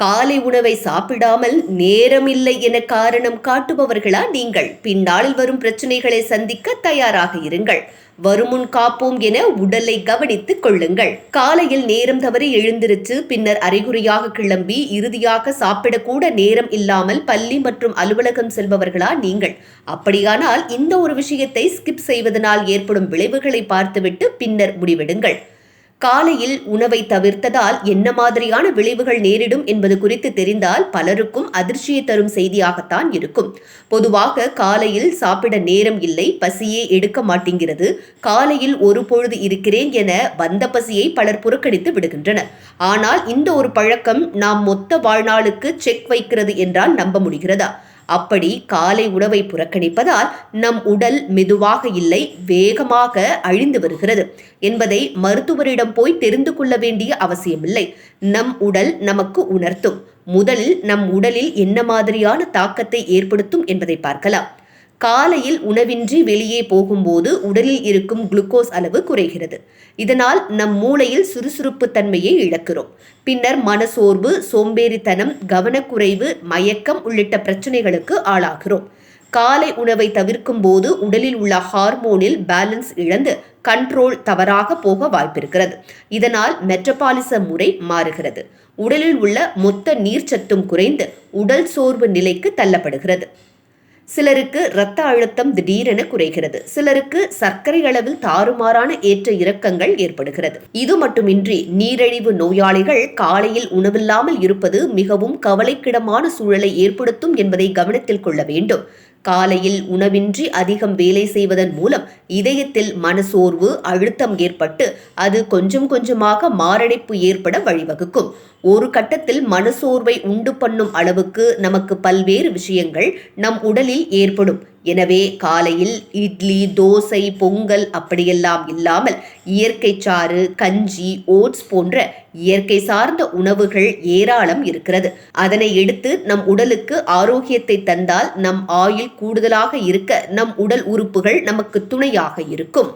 காலை உணவை சாப்பிடாமல் நேரமில்லை என காரணம் காட்டுபவர்களா நீங்கள்? பின்னாளில் வரும் பிரச்சனைகளை சந்திக்க தயாராக இருங்கள். வருமுன் காப்போம் என உடலை கவனித்துக் கொள்ளுங்கள். காலையில் நேரம் தவறி எழுந்திருச்சு பின்னர் அறிகுறியாக கிளம்பி இறுதியாக சாப்பிடக்கூட நேரம் இல்லாமல் பள்ளி மற்றும் அலுவலகம் செல்பவர்களா நீங்கள்? அப்படியானால் இந்த ஒரு விஷயத்தை ஸ்கிப் செய்வதனால் ஏற்படும் விளைவுகளை பார்த்துவிட்டு பின்னர் முடிவெடுங்கள். காலையில் உணவை தவிர்த்ததால் என்ன மாதிரியான விளைவுகள் நேரிடும் என்பது குறித்து தெரிந்தால் பலருக்கும் அதிர்ச்சியை தரும் செய்தியாகத்தான் இருக்கும். பொதுவாக காலையில் சாப்பிட நேரம் இல்லை பசியே எடுக்க மாட்டேங்கிறது. காலையில் ஒரு பொழுது இருக்கிறேன் என வந்த பசியை பலர் புறக்கணித்து விடுகின்றனர். ஆனால் இந்த ஒரு பழக்கம் நாம் மொத்த வாழ்நாளுக்கு செக் வைக்கிறது என்றால் நம்ப முடிகிறதா? அப்படி காலை உணவை புறக்கணிப்பதால் நம் உடல் மெதுவாக இல்லை வேகமாக அழிந்து வருகிறது. என்பதை மருத்துவரிடம் போய் தெரிந்து கொள்ள வேண்டிய அவசியமில்லை. நம் உடல் நமக்கு உணர்த்தும். முதலில் நம் உடலில் என்ன மாதிரியான தாக்கத்தை ஏற்படுத்தும் என்பதை பார்க்கலாம். காலையில் உணவின்றி வெளியே போகும்போது உடலில் இருக்கும் குளுக்கோஸ் அளவு குறைகிறது. இதனால் நம் மூளையில் சுறுசுறுப்பு தன்மையை இழக்கிறோம். பின்னர் மனசோர்வு சோம்பேறித்தனம் கவனக்குறைவு மயக்கம் உள்ளிட்ட பிரச்சனைகளுக்கு ஆளாகிறோம். காலை உணவை தவிர்க்கும் போது உடலில் உள்ள ஹார்மோனில் பேலன்ஸ் இழந்து கண்ட்ரோல் தவறாக போக வாய்ப்பிருக்கிறது. இதனால் மெட்ரபாலிச முறை மாறுகிறது. உடலில் உள்ள மொத்த நீர்ச்சத்தும் குறைந்து உடல் சோர்வு நிலைக்கு தள்ளப்படுகிறது. சிலருக்கு இரத்த அழுத்தம் திடீரென குறைகிறது. சிலருக்கு சர்க்கரை அளவில் தாறுமாறான ஏற்ற இறக்கங்கள் ஏற்படுகிறது. இது மட்டுமின்றி நீரிழிவு நோயாளிகள் காலையில் உணவில்லாமல் இருப்பது மிகவும் கவலைக்கிடமான சூழலை ஏற்படுத்தும் என்பதை கவனத்தில் கொள்ள வேண்டும். காலையில் உணவின்றி அதிகம் வேலை செய்வதன் மூலம் இதயத்தில் மனசோர்வு அழுத்தம் ஏற்பட்டு அது கொஞ்சம் கொஞ்சமாக மாரடைப்பு ஏற்பட வழிவகுக்கும். ஒரு கட்டத்தில் மனசோர்வை உண்டு பண்ணும் அளவுக்கு நமக்கு பல்வேறு விஷயங்கள் நம் உடலில் ஏற்படும். எனவே காலையில் இட்லி தோசை பொங்கல் அப்படியெல்லாம் இல்லாமல் இயற்கை சாறு கஞ்சி ஓட்ஸ் போன்ற இயற்கை சார்ந்த உணவுகள் ஏராளம் இருக்கிறது. அதனை எடுத்து நம் உடலுக்கு ஆரோக்கியத்தை தந்தால் நம் ஆயுள் கூடுதலாக இருக்க நம் உடல் உறுப்புகள் நமக்கு துணையாக இருக்கும்.